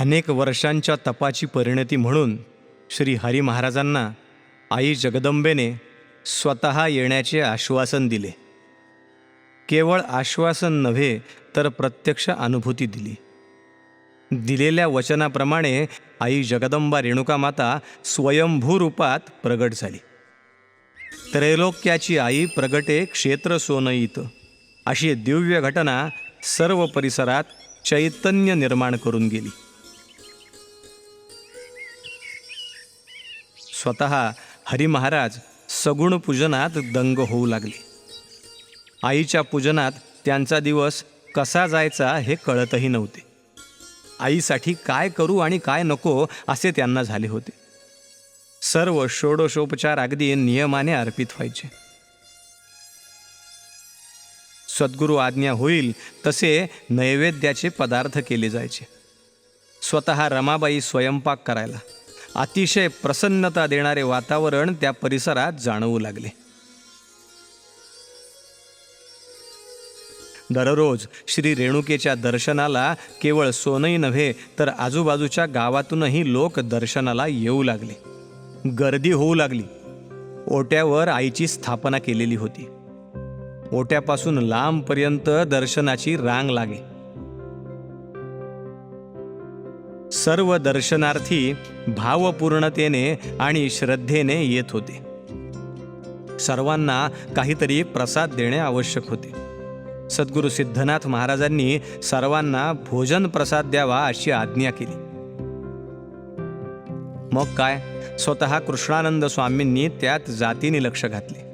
अनेक वर्षांच्या तपाची परिणती म्हणून श्री हरी महाराजांना आई जगदंबेने स्वतः येण्याचे आश्वासन दिले. केवळ आश्वासन नव्हे तर प्रत्यक्ष अनुभूती दिली. दिलेल्या वचनाप्रमाणे आई जगदंबा रेणुका माता स्वयंभू रूपात प्रगट झाली. त्रैलोक्याची आई प्रगटे क्षेत्र सोनईत अशी दिव्य घटना सर्व परिसरात चैतन्य निर्माण करून गेली. स्वतः हरी महाराज सगुण पूजनात दंग होऊ लागले. आईच्या पूजनात त्यांचा दिवस कसा जायचा हे कळतही नव्हते. आईसाठी काय करू आणि काय नको असे त्यांना झाले होते. सर्व षोडशोपचार अगदी नियमाने अर्पित व्हायचे. सद्गुरू आज्ञा होईल तसे नैवेद्याचे पदार्थ केले जायचे. स्वतः रमाबाई स्वयंपाक करायला. अतिशय प्रसन्नता देणारे वातावरण त्या परिसरात जाणवू लागले. दररोज श्री रेणुकेच्या दर्शनाला केवळ सोनई नव्हे तर आजूबाजूच्या गावातूनही लोक दर्शनाला येऊ लागले. गर्दी होऊ लागली. ओट्यावर आईची स्थापना केलेली होती. ओट्यापासून लांबपर्यंत दर्शनाची रांग लागे. सर्व दर्शनार्थी भावपूर्णतेने आणि श्रद्धेने येत होते. सर्वांना काहीतरी प्रसाद देणे आवश्यक होते. सद्गुरू सिद्धनाथ महाराजांनी सर्वांना भोजन प्रसाद द्यावा अशी आज्ञा केली. मग काय? स्वतः कृष्णानंद स्वामींनी त्यात जातीने लक्ष घातले.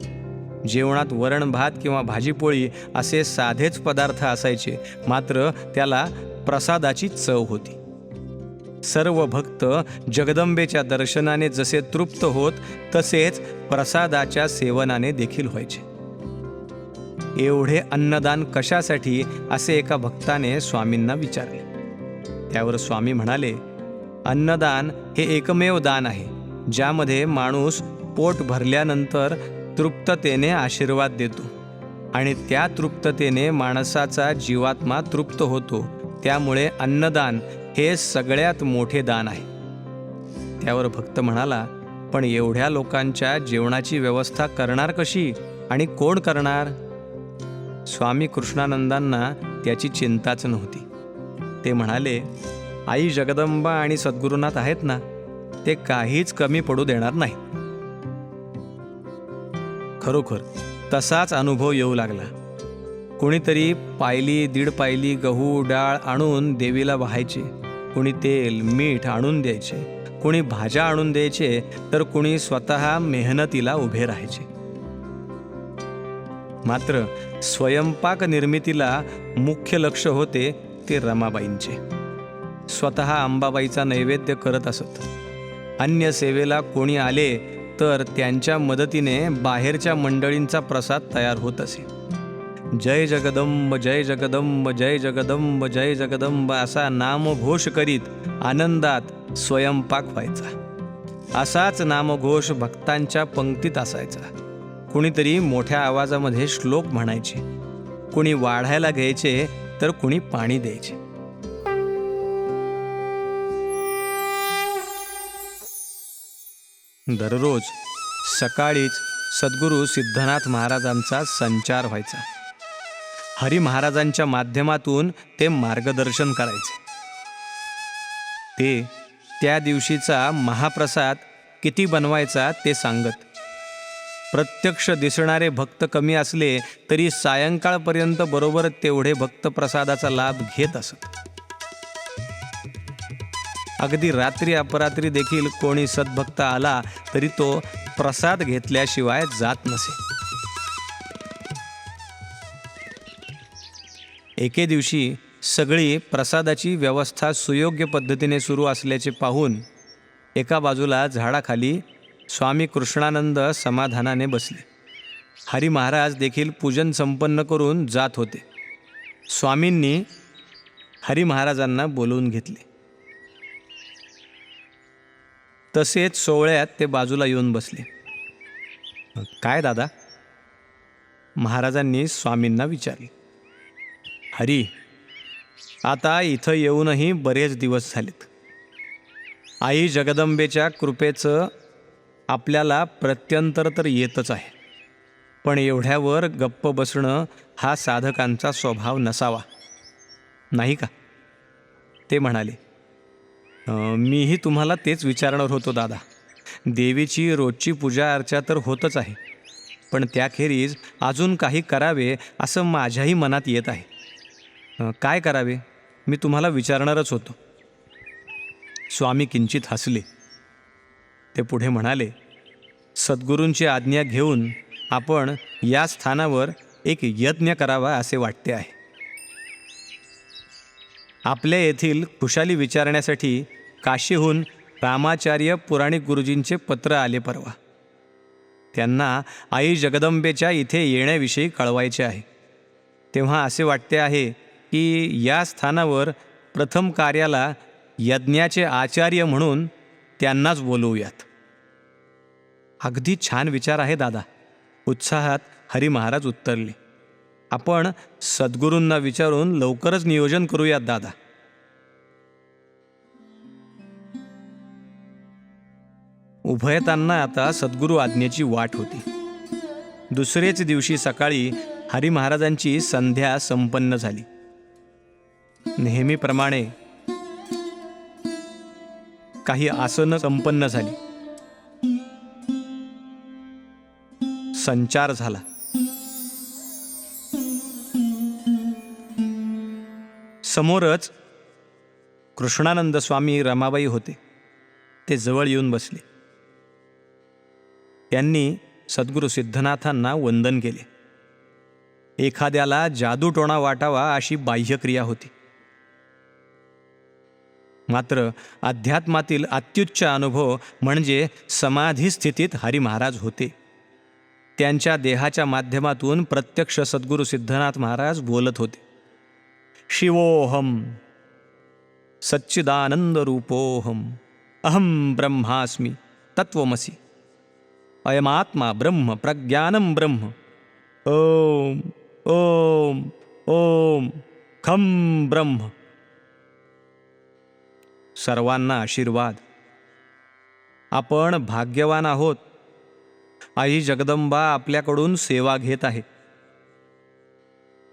जेवणात वरण भात किंवा भाजीपोळी असे साधेच पदार्थ असायचे मात्र त्याला प्रसादाची चव होती. सर्व भक्त जगदंबेच्या दर्शनाने जसे तृप्त होत तसेच प्रसादाच्या सेवनाने देखील व्हायचे. एवढे अन्नदान कशासाठी? असे एका भक्ताने स्वामींना विचारले. त्यावर स्वामी म्हणाले अन्नदान हे एकमेव दान आहे ज्यामध्ये माणूस पोट भरल्यानंतर तृप्ततेने आशीर्वाद देतो आणि त्या तृप्ततेने माणसाचा जीवात्मा तृप्त होतो. त्यामुळे अन्नदान हे सगळ्यात मोठे दान आहे. त्यावर भक्त म्हणाला पण एवढ्या लोकांच्या जेवणाची व्यवस्था करणार कशी आणि कोण करणार? स्वामी कृष्णानंदांना त्याची चिंताच नव्हती. ते म्हणाले आई जगदंबा आणि सद्गुरुनाथ आहेत ना ते काहीच कमी पडू देणार नाही खरोखर तसाच अनुभव येऊ लागला. कोणीतरी पायली दीड पायली गहू डाळ आणून देवीला वाहायचे. कोणी तेल मीठ आणून द्यायचे. कोणी भाज्या आणून द्यायचे तर कोणी स्वतः मेहनतीला उभे राहायचे. मात्र स्वयंपाक निर्मितीला मुख्य लक्ष होते ते रमाबाईंचे. स्वतः अंबाबाईचा नैवेद्य करत असत. अन्य सेवेला कोणी आले तर त्यांच्या मदतीने बाहेरच्या मंडळींचा प्रसाद तयार होत असे. जय जगदंब जय जगदंब जय जगदंब जय जगदंब असा नामघोष करीत आनंदात स्वयंपाक व्हायचा. असाच नामघोष भक्तांच्या पंक्तीत असायचा. कुणीतरी मोठ्या आवाजामध्ये श्लोक म्हणायचे. कुणी वाढायला घ्यायचे तर कुणी पाणी द्यायचे. दररोज सकाळीच सद्गुरू सिद्धनाथ महाराजांचा संचार व्हायचा. हरी महाराजांच्या माध्यमातून ते मार्गदर्शन करायचे. ते त्या दिवशीचा महाप्रसाद किती बनवायचा ते सांगत. प्रत्यक्ष दिसणारे भक्त कमी असले तरी सायंकाळपर्यंत बरोबर तेवढे भक्त प्रसादाचा लाभ घेत असत. अगदी रात्री अपरात्री देखील कोणी सद्भक्त आला तरी तो प्रसाद घेतल्याशिवाय जात नसे. एके दिवशी सगळी प्रसादाची व्यवस्था सुयोग्य पद्धतीने सुरू असल्याचे पाहून एका बाजूला झाडाखाली स्वामी कृष्णानंद समाधानाने बसले. हरी महाराज देखील पूजन संपन्न करून जात होते. स्वामींनी हरी महाराजांना बोलवून घेतले. तसेच सोहळ्यात ते बाजूला येऊन बसले. काय दादा? महाराजांनी स्वामींना विचारले. हरी आता इथं येऊनही बरेच दिवस झालेत. आई जगदंबेच्या कृपेचं आपल्याला प्रत्यंतर तर येतच आहे पण एवढ्यावर गप्प बसणं हा साधकांचा स्वभाव नसावा. नाही का? ते म्हणाले मीही तुम्हाला तेच विचारणार होतो दादा. देवीची रोजची पूजा अर्चा तर होतच आहे पण त्याखेरीज अजून काही करावे असं माझ्याही मनात येत आहे. काय करावे? मी तुम्हाला विचारणारच होतो. स्वामी किंचित हसले. ते पुढे म्हणाले सद्गुरूंची आज्ञा घेऊन आपण या स्थानावर एक यज्ञ करावा असे वाटते आहे. आपल्या येथील खुशाली विचारण्यासाठी काशीहून रामाचार्य पुराणिक गुरुजींचे पत्र आले परवा. त्यांना आई जगदंबेच्या इथे येण्याविषयी कळवायचे आहे. तेव्हा असे वाटते आहे की या स्थानावर प्रथम कार्याला यज्ञाचे आचार्य म्हणून त्यांनाच बोलवूयात. अगदी छान विचार आहे दादा. उत्साहात हरी महाराज उत्तरले. आपण सद्गुरूंना विचारून लवकरच नियोजन करूयात दादा. उभयतांना आता सद्गुरू आज्ञेची वाट होती. दुसरेच दिवशी सकाळी हरी महाराजांची संध्या संपन्न झाली. नेहमीप्रमाणे काही आसनं संपन्न झाली. संचार झाला. समोरच कृष्णानंद स्वामी रमाबाई होते. ते जवळ येऊन बसले. त्यांनी सद्गुरू सिद्धनाथांना वंदन केले. एखाद्याला जादूटोणा वाटावा अशी बाह्यक्रिया होती. मात्र अध्यात्मातील अत्युच्च अनुभव म्हणजे समाधी स्थितीत हरी महाराज होते. त्यांच्या देहाच्या माध्यमातून प्रत्यक्ष सद्गुरू सिद्धनाथ महाराज बोलत होते. शिवोहम सच्चिदानंद रूपोहम अहम ब्रह्मास्मी तत्वमसी अयमात्मा ब्रह्म प्रज्ञानम ब्रह्म ओम ओम ओम खम ब्रह्म। सर्वांना आशीर्वाद. आपण भाग्यवान आहोत. आई जगदंबा आपल्याकडून सेवा घेत आहे.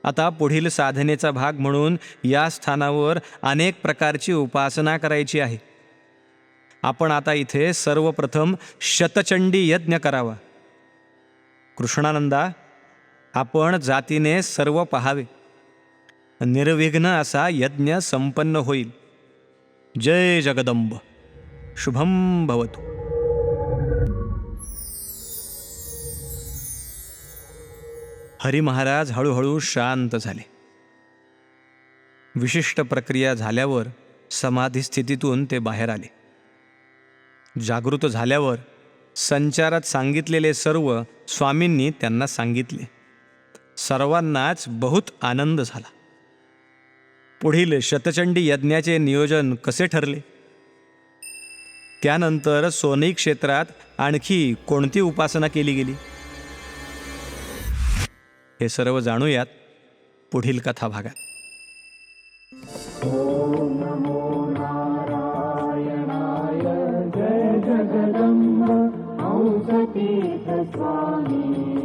आता पुढील साधनेचा भाग म्हणून या स्थानावर अनेक प्रकारची उपासना करायची आहे. आपण आता इथे सर्वप्रथम शतचंडी यज्ञ करावा. कृष्णानंदा आपण जातीने सर्व पहावे. निर्विघ्न असा यज्ञ संपन्न होईल. जय जगदंब। शुभम भवतु। हरी महाराज हळूहळू शांत झाले. विशिष्ट प्रक्रिया झाल्यावर समाधी स्थितीतून ते बाहेर आले. जागृत झाल्यावर संचारात सांगितलेले सर्व स्वामींनी त्यांना सांगितले. सर्वांनाच बहुत आनंद झाला. पुढील शतचंडी यज्ञाचे नियोजन कसे ठरले? त्यानंतर सोनी क्षेत्रात आणखी कोणती उपासना केली गेली? हे सर्व जाणूयात पुढील कथा भागात. जगदम्ब स्वामी